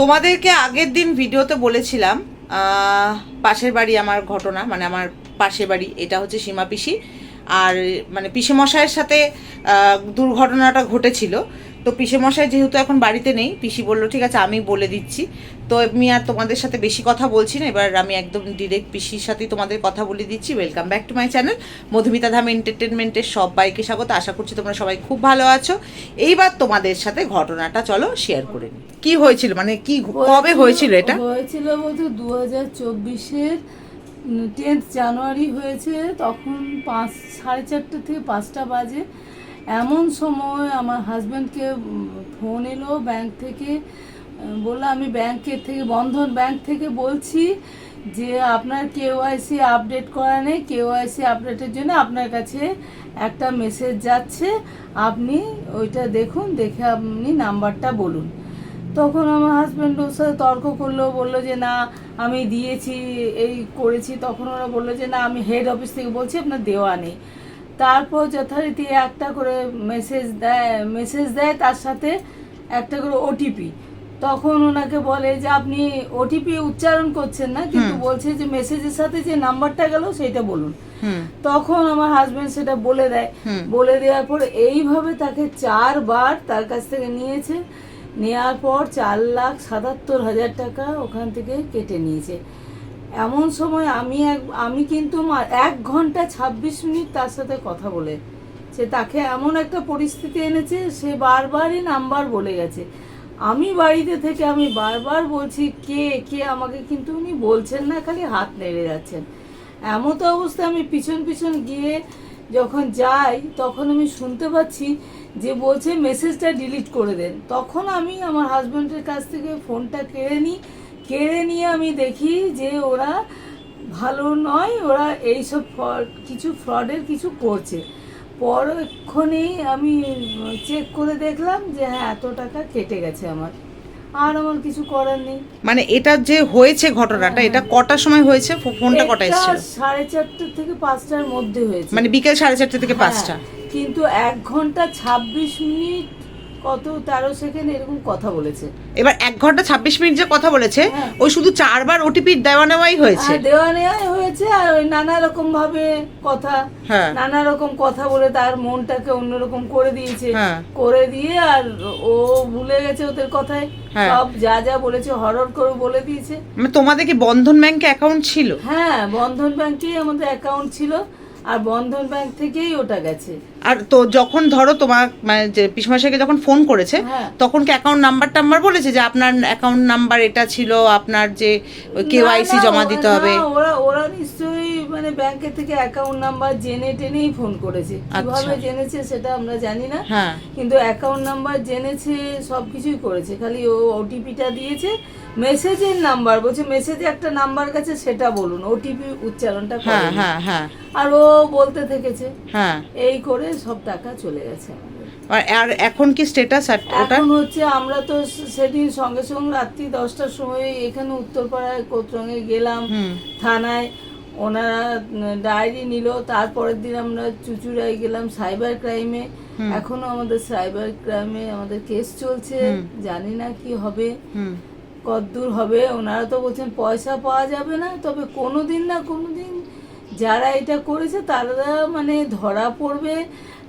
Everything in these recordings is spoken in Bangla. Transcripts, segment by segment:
তোমাদেরকে আগের দিন ভিডিওতে বলেছিলাম পাশের বাড়ি আমার ঘটনা মানে আমার পাশের বাড়ি, এটা হচ্ছে সীমা পিসি। আর মানে পিসিমশাইয়ের সাথে দুর্ঘটনাটা ঘটেছিল। তো পিসে মশাই যেহেতু এখন বাড়িতে নেই পিসি বলল ঠিক আছে আমি বলে দিচ্ছি। তো আমি আর তোমাদের সাথে বেশি কথা বলছি না এবার আমি একদম ডিরেক্ট পিসির সাথেই তোমাদের কথা বলে দিচ্ছি। Welcome back to my channel Madhumita Dham এন্টারটেনমেন্টের সবাইকে স্বাগত। আশা করছি তোমরা সবাই খুব ভালো আছো। এইবার তোমাদের সাথে ঘটনাটা চলো শেয়ার করে নিই। কি হয়েছিল? মানে কি কবে হয়েছিল এটা? হয়েছিল বলতে দু হাজার চব্বিশের টেন্থ জানুয়ারি হয়েছে তখন পাঁচ সাড়ে চারটে থেকে পাঁচটা বাজে। এমন সময় আমার হাজব্যান্ডকে ফোন এলো ব্যাংক থেকে বলল, আমি ব্যাংকের থেকে, বন্ধন ব্যাংক থেকে বলছি যে, আপনার কেওয়াইসি আপডেট করা নেই। কেওয়াইসি আপডেটের জন্য আপনার কাছে একটা মেসেজ যাচ্ছে। আপনি ওইটা দেখুন, দেখে আপনি নাম্বারটা বলুন। তখন আমার হাজব্যান্ড ওর সাথে তর্ক করল, বলল যে, না, আমি দিয়েছি, এই করেছি। তখন ওরা বলল যে, না, আমি হেড অফিস থেকে বলছি, আপনার দেওয়া নেই। তারপর যথারীতি একটা করে মেসেজ দেয় মেসেজ দেয় তার সাথে একটা করে ওটিপি তখন ওনাকে বলে যে আপনি ওটিপি উচ্চারণ করছেন না কিন্তু বলছে যে মেসেজের সাথে যে নাম্বারটা গেল সেটা বলুন। তখন আমার হাজবেন্ড সেটা বলে দেয়। বলে দেওয়ার পর এইভাবে তাকে চারবার তার কাছ থেকে নিয়েছে। নেওয়ার পর চার লাখ সাতাত্তর হাজার টাকা ওখান থেকে কেটে নিয়েছে। এমন সময় আমি এক, আমি কিন্তু এক ঘণ্টা ছাব্বিশ মিনিট তার সাথে কথা বলে। সে তাকে এমন একটা পরিস্থিতি এনেছে, সে বারবারই নাম্বার বলে গেছে। আমি বাড়িতে থেকে আমি বারবার বলছি, কে কে আমাকে কিন্তু উনি বলছেন না, খালি হাত নেড়ে যাচ্ছেন। এমন তো অবস্থা আমি পিছন পিছন গিয়ে যখন যাই, তখন আমি শুনতে পাচ্ছি যে বলছে, মেসেজটা ডিলিট করে দেন। তখন আমি আমার হাজব্যান্ডের কাছ থেকে ফোনটা কেড়ে নিই কেড়ে নিয়ে আমি দেখি যে ওরা ভালো নয় ওরা এইসব ফ্রড কিছু ফ্রডের কিছু করছে। পরক্ষণেই আমি চেক করে দেখলাম যে হ্যাঁ এত টাকা কেটে গেছে আমার। আর আমার কিছু করার নেই। মানে এটা যে হয়েছে ঘটনাটা এটা কটার সময় হয়েছে? ফোনটা কটা এটা এসেছিল? সাড়ে চারটে থেকে পাঁচটার মধ্যে হয়েছে। মানে বিকেল সাড়ে চারটে থেকে হ্যাঁ, পাঁচটা? কিন্তু এক ঘণ্টা ছাব্বিশ মিনিট কত তেরো সেকেন্ড এরকম কথা বলেছে। এবার এক ঘণ্টা ছাব্বিশ মিনিট যে কথা বলেছে হ্যাঁ। ওই শুধু চারবার ওটিপি দেওয়া নেওয়াই হয়েছে। দেওয়া নেওয়াই হয়েছে আর ওই নানা রকম ভাবে কথা হ্যাঁ। নানা রকম কথা বলে তার মনটাকে অন্যরকম করে দিয়েছে। হ্যাঁ। করে দিয়ে আর ও ভুলে গেছে ওদের কথায়। হ্যাঁ। সব যা যা বলেছে হরর করে বলে দিয়েছে। মানে তোমাদের কি বন্ধন ব্যাংকে অ্যাকাউন্ট ছিল? হ্যাঁ বন্ধন ব্যাংকেই আমাদের অ্যাকাউন্ট ছিল আর বন্ধন ব্যাংক থেকেই ওটা গেছে। আর তো যখন ধরো তোমার মানে যে পিসমাশাকে যখন ফোন করেছে হ্যাঁ। তখন কি অ্যাকাউন্ট নাম্বার টাম্বার বলেছে যে আপনার অ্যাকাউন্ট নাম্বার এটা ছিল আপনার যে কেওয়াইসি জমা দিতে হবে ওরা ওরা নিশ্চয়ই মানে ব্যাংকের থেকে অ্যাকাউন্ট নাম্বার জেনে টেনেই ফোন করেছে। কীভাবে আচ্ছা। জেনেছে সেটা আমরা জানি না। হ্যাঁ। কিন্তু অ্যাকাউন্ট নাম্বার জেনেছে সব কিছুই করেছে। খালি ও ওটিপিটা দিয়েছে মেসেজের নাম্বার বলছে মেসেজে একটা নাম্বার গেছে সেটা বলুন। ওটিপি উচ্চারণটা হ্যাঁ। হ্যাঁ আর ও বলতে থেকেছে এই করে সব টাকা চলে গেছে। আর- এখন কি স্ট্যাটাস ওটা? এখন হচ্ছে আমরা তো সেদিন সঙ্গে সঙ্গে রাত্রি দশটার সময় এখানে উত্তরপাড়ায় কোতরঙে গেলাম। থানায় ওনারা ডায়েরি নিল তারপরের দিন আমরা চুচুড়ায় গেলাম সাইবার ক্রাইমে এখনও আমাদের সাইবার ক্রাইমে আমাদের কেস চলছে জানি না কি হবে কদ্দূর কতদূর হবে। ওনারা তো বলছেন পয়সা পাওয়া যাবে না তবে কোনো দিন না কোনো দিন যারা এটা করেছে তারা মানে ধরা পড়বে।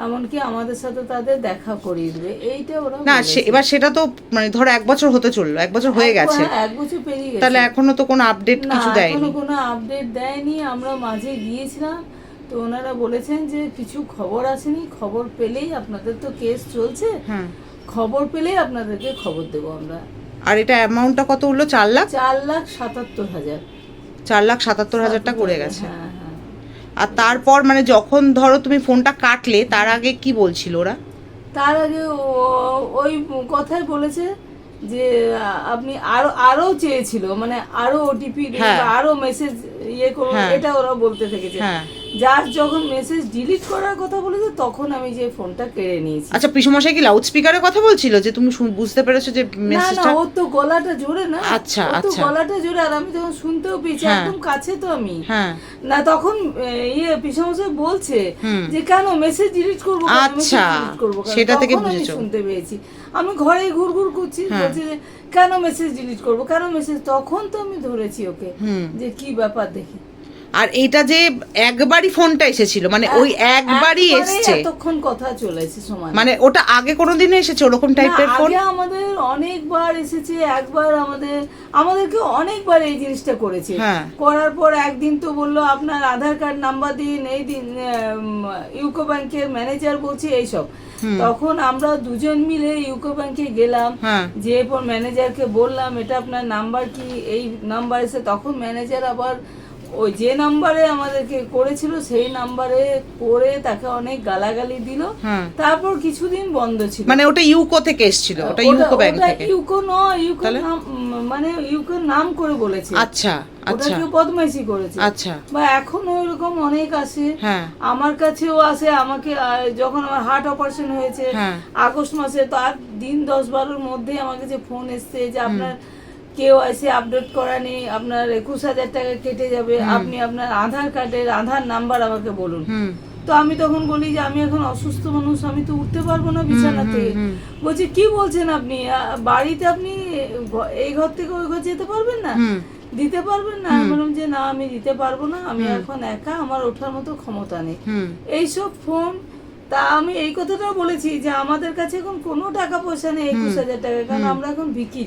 এমনকি আমাদের সাথে তাদের দেখা করিয়ে দেবে। এইটা ওরা না সে এবার সেটা তো মানে ধরো এক বছর হতে চলল এক বছর হয়ে গেছে। হ্যাঁ, এক বছর পেরিয়ে গেছে। তাহলে এখনও তো কোনো আপডেট না কিছু এখনও দেয়নি কোনো আপডেট দেয়নি। আমরা মাঝে গিয়েছিলাম তো ওনারা বলেছেন যে কিছু খবর আসেনি। খবর পেলেই আপনাদের তো কেস চলছে। হ্যাঁ। খবর পেলেই আপনাদেরকে খবর দেবো আমরা। আর এটা অ্যামাউন্টটা কত হলো চার লাখ? চার লাখ সাতাত্তর হাজার। চার লাখ সাতাত্তর হাজারটা করে গেছে। হ্যাঁ হ্যাঁ। আর তারপর মানে যখন ধরো তুমি ফোনটা কাটলে তার আগে কি বলছিল ওরা তার আগে ওই কথাই বলেছে যে আপনি আরও আরও চেয়েছিল মানে আরও ওটিপি হ্যাঁ। আরও মেসেজ ইয়ে করুন হ্যাঁ। এটা ওরা বলতে থেকেছে যখন মেসেজ ডিলিট করার কথা বলেছে তখন আমি যে ফোনটা কেড়ে নিয়েছি। আচ্ছা পিসমশাই কি লাউড স্পিকারে কথা বলছিল? যে তুমি বুঝতে পেরেছ যে না না মেসেজটা ওর তো গলাটা জোরে না। আচ্ছা, আচ্ছা। গলাটা জোরে আর আমি তখন শুনতেও পেয়েছি হ্যাঁ। একদম কাছে তো আমি। হ্যাঁ। না তখন ইয়ে পিসমশাই বলছে যে কেন মেসেজ ডিলিট করব আচ্ছা, করব সেটা থেকে বুঝেছ। শুনতে পেয়েছি। আমি ঘরে ঘুরঘুর করছি হ্যাঁ। বলছে কেন মেসেজ ডিলিট করব? কেন মেসেজ তখন তো আমি ধরেছি ওকে। যে কি ব্যাপার দেখি? আর এটা যে একবারই ফোনটা এসেছিল মানে ওই একবারই একবারে এসছে। এতক্ষণ কথা চলেছে সময়। মানে ওটা আগে কোনোদিনও এসেছে ওরকম টাইপের ফোন আগে আমাদের অনেকবার এসেছে একবার আমাদের আমাদেরকে অনেকবার এই জিনিসটা করেছে। হ্যাঁ। করার পর একদিন তো বলল আপনার আধার কার্ড নাম্বার দিন এই দিন ইউকো ব্যাংকের ম্যানেজার বলছে এইসব। তখন আমরা দুজন মিলে ইউকো ব্যাংকে গেলাম হ্যাঁ। যে এরপর ম্যানেজারকে বললাম এটা আপনার নাম্বার কি? এই নাম্বার এসে তখন ম্যানেজার আবার ওই যে নাম্বারে আমাদেরকে করেছিল সেই নাম্বারে করে তাকে অনেক গালাগালি দিল। হ্যাঁ। তারপর কিছুদিন বন্ধ ছিল। মানে ওটা ইউকো থেকে এসেছিল ওটা ইউকো ব্যাংক থেকে। ইউকো নয় ইউকো মানে ইউকো নাম করে বলেছে। আচ্ছা আচ্ছা। কেউ বদমাইশি করেছে। আচ্ছা। বা এখনও এরকম অনেক আসে হ্যাঁ। আমার কাছেও আসে আমাকে যখন আমার হার্ট অপারেশন হয়েছে হ্যাঁ। আগস্ট মাসে তার দিন দশ বারোর মধ্যে আমাকে যে ফোন এসছে যে আপনার কেউ এসে আপডেট করা নেই আপনার একুশ হাজার টাকা কেটে যাবে আপনি আপনার আধার কার্ডের আধার নাম্বার আমাকে বলুন। তো আমি তখন বলি যে আমি এখন অসুস্থ মানুষ আমি তো উঠতে পারব না বিছানা থেকে। বলছে কি বলছেন আপনি? বাড়িতে আপনি এই ঘর থেকে ওই ঘর যেতে পারবেন না? দিতে পারবেন না। আমি বললাম যে না আমি দিতে পারব না আমি এখন একা আমার ওঠার মতো ক্ষমতা নেই। এইসব ফোন তা আমি এই কথাটাও বলেছি যে আমাদের কাছে এখন কোনো টাকা পয়সা নেই একুশ হাজার টাকা কারণ আমরা এখন বিক্রি।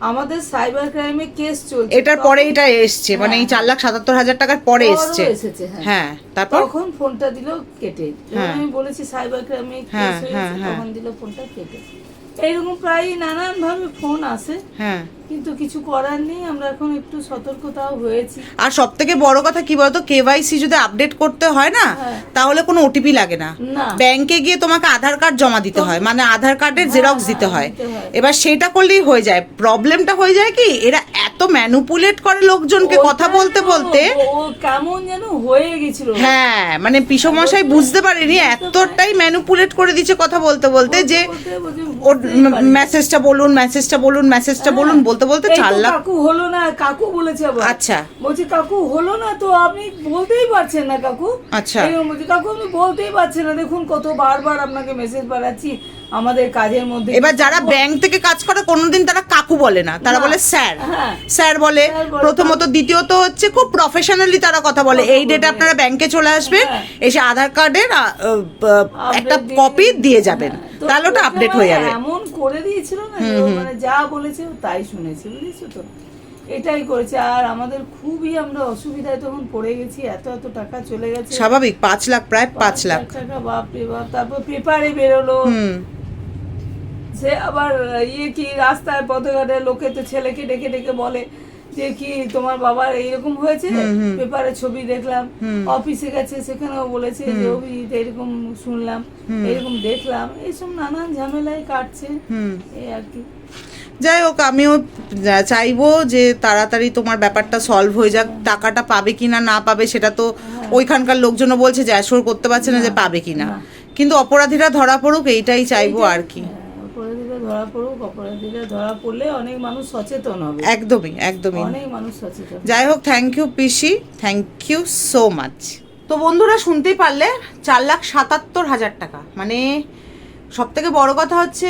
আমাদের সাইবার ক্রাইমে কেস চলছে। এটার পরে এটা এসছে মানে এই চার লাখ সাতাত্তর হাজার টাকার পরে এসছে। এসেছে হ্যাঁ। হ্যাঁ তারপর? তখন ফোনটা দিল কেটে। হ্যাঁ। আমি বলেছি সাইবার ক্রাইমে হ্যাঁ, কেস হ্যাঁ, হয়েছে হ্যাঁ। তখন দিল ফোনটা কেটে। এইরকম প্রায় নানান ভাবে ফোন আসে হ্যাঁ। কিন্তু কিছু করার নেই আমরা এখন একটু সতর্কতাও হয়েছি। আর সব থেকে বড় কথা কি বলতো কেওয়াইসি যদি আপডেট করতে হয় না হ্যাঁ। তাহলে কোনো ওটিপি লাগে না। ব্যাংকে গিয়ে তোমাকে আধার কার্ড জমা দিতে হয় মানে আধার কার্ডের জেরক্স দিতে হয় এবার সেটা করলেই হয়ে যায়। প্রবলেমটা হয়ে যায় কি এরা এত ম্যানুপুলেট করে লোকজনকে কথা বলতে বলতে। কেমন যেন হয়ে গেছিল। হ্যাঁ মানে পিসমশাই বুঝতে পারেনি এতটাই ম্যানুপুলেট করে দিচ্ছে কথা বলতে বলতে যে ওর। মেসেজটা বলুন মেসেজটা বলুন মেসেজটা বলুন বলতে বলতে হ্যাঁ। এই তো চার লাখ কাকু হলো না কাকু বলেছে আবার। আচ্ছা। বলছি কাকু হলো না তো আপনি বলতেই পারছেন না কাকু? আচ্ছা। বলছি কাকু আপনি বলতেই পারছেন না। দেখুন কত বারবার আপনাকে মেসেজ পাঠাচ্ছি। আমাদের কাজের মধ্যে এবার যারা ব্যাংক থেকে কাজ করে কোনোদিন তারা কাকু বলে না। তারা বলে স্যার হ্যাঁ। স্যার বলে। প্রথমত দ্বিতীয়ত হচ্ছে খুব প্রফেশনালি তারা কথা বলে। এই ডেটে আপনারা ব্যাংকে চলে আসবেন হ্যাঁ। এসে আধার কার্ডের একটা কপি দিয়ে যাবেন। হ্যাঁ, তাহলে ওটা আপডেট হয়ে মানে যাবে। এমন করে দিয়েছিল না মানে যা বলেছে তাই শুনেছি বুঝেছ তো? এটাই করেছে। আর আমাদের খুবই আমরা অসুবিধায় তখন পড়ে গেছি এত এত টাকা চলে গেছে। স্বাভাবিক পাঁচ লাখ প্রায় পাঁচ লাখ টাকা বাপ রে বাপ তারপর পেপারে বেরোলো। সে আবার ইয়ে কি রাস্তায় পথঘাটে লোকে তো ছেলেকে ডেকে ডেকে বলে যে কি তোমার বাবার এইরকম হয়েছে? পেপারে ছবি দেখলাম। অফিসে গেছে সেখানেও বলেছে যে অভিজিৎ এরকম শুনলাম এরকম দেখলাম। এইসব নানান ঝামেলায় কাটছে। এই আর কি। যাই হোক আমিও চাইব যে তাড়াতাড়ি তোমার ব্যাপারটা সলভ হয়ে যাক। টাকাটা পাবে কিনা না না পাবে সেটা তো ওইখানকার লোকজনও বলছে যে অ্যাসোর করতে পারছে না যে পাবে কিনা। না। কিন্তু অপরাধীরা ধরা পড়ুক এইটাই চাইব আর কি। হ্যাঁ, ধরা পড়ুক অপরাধীরা ধরা পড়লে অনেক মানুষ সচেতন হবে। একদমই একদমই। অনেক মানুষ সচেতন। যাই হোক thank you PC. Thank you so much তো বন্ধুরা শুনতেই পারলে চার লাখ সাতাত্তর হাজার টাকা। মানে সব থেকে বড় কথা হচ্ছে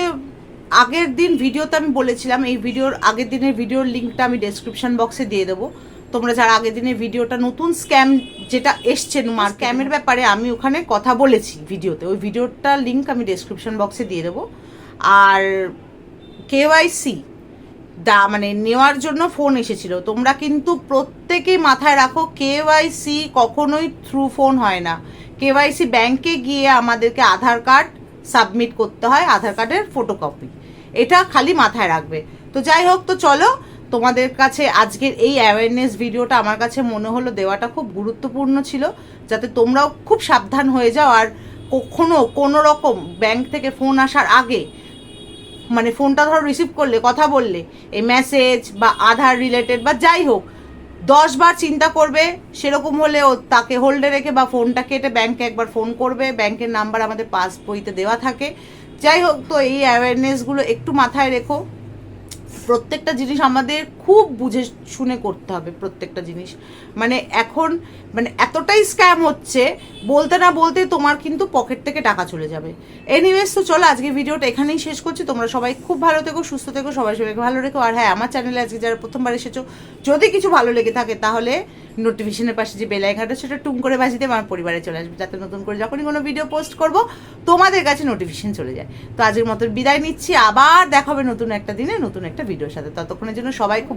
আগের দিন ভিডিওতে আমি বলেছিলাম এই ভিডিওর আগের দিনের ভিডিওর লিঙ্কটা আমি ডেসক্রিপশন বক্সে দিয়ে দেবো। তোমরা যারা আগের দিনের ভিডিওটা নতুন স্ক্যাম যেটা এসছে স্ক্যামের ব্যাপারে আমি ওখানে কথা বলেছি ভিডিওতে। ওই ভিডিওটার লিঙ্ক আমি ডেসক্রিপশন বক্সে দিয়ে দেবো। আর কেওয়াইসি দা মানে নেওয়ার জন্য ফোন এসেছিল। তোমরা কিন্তু প্রত্যেকেই মাথায় রাখো কেওয়াইসি কখনোই থ্রু ফোন হয় না। কেওয়াইসি ব্যাংকে গিয়ে আমাদেরকে আধার কার্ড সাবমিট করতে হয়, আধার কার্ডের ফটোকপি এটা খালি মাথায় রাখবে। তো যাই হোক, তো চলো, তোমাদের কাছে আজকের এই অ্যাওয়ারনেস ভিডিওটা আমার কাছে মনে হলো দেওয়াটা খুব গুরুত্বপূর্ণ ছিল, যাতে তোমরাও খুব সাবধান হয়ে যাও। আর কখনো কোনো রকম ব্যাংক থেকে ফোন আসার আগে মানে ফোনটা ধরো রিসিভ করলে, কথা বললে, এই মেসেজ বা আধার রিলেটেড বা যাই হোক দশবার চিন্তা করবে, সেরকম হলে ও তাকে হোল্ডে রেখে বা ফোনটা কেটে ব্যাংকে একবার ফোন করবে ব্যাংকের নাম্বার আমাদের পাস বইতে দেওয়া থাকে। যাই হোক, তো এই অ্যাওয়ারনেসগুলো একটু মাথায় রেখো। প্রত্যেকটা জিনিস আমাদের খুব বুঝে শুনে করতে হবে প্রত্যেকটা জিনিস। মানে এখন মানে এতটাই স্ক্যাম হচ্ছে, বলতে না বলতে তোমার কিন্তু পকেট থেকে টাকা চলে যাবে। এনিওয়েজ তো চলো আজকে ভিডিওটা এখানেই শেষ করছি। তোমরা সবাই খুব ভালো থেকো, সুস্থ থেকো, সবাই সবাইকে ভালো রেখো। আর হ্যাঁ আমার চ্যানেলে আজকে যারা প্রথমবার এসেছ, যদি কিছু ভালো লেগে থাকে, তাহলে নোটিফিকেশনের পাশে যে বেল আইকনটা সেটা টুম করে বাজিয়ে দেবে, আমার পরিবারে চলে আসবে। যাতে নতুন করে যখনই কোনো ভিডিও পোস্ট করব, তোমাদের কাছে নোটিফিকেশন চলে যায়। তো আজকের মতো বিদায় নিচ্ছি। আবার দেখা হবে নতুন একটা দিনে নতুন একটা ভিডিওর সাথে। ততক্ষণের জন্য সবাই খুব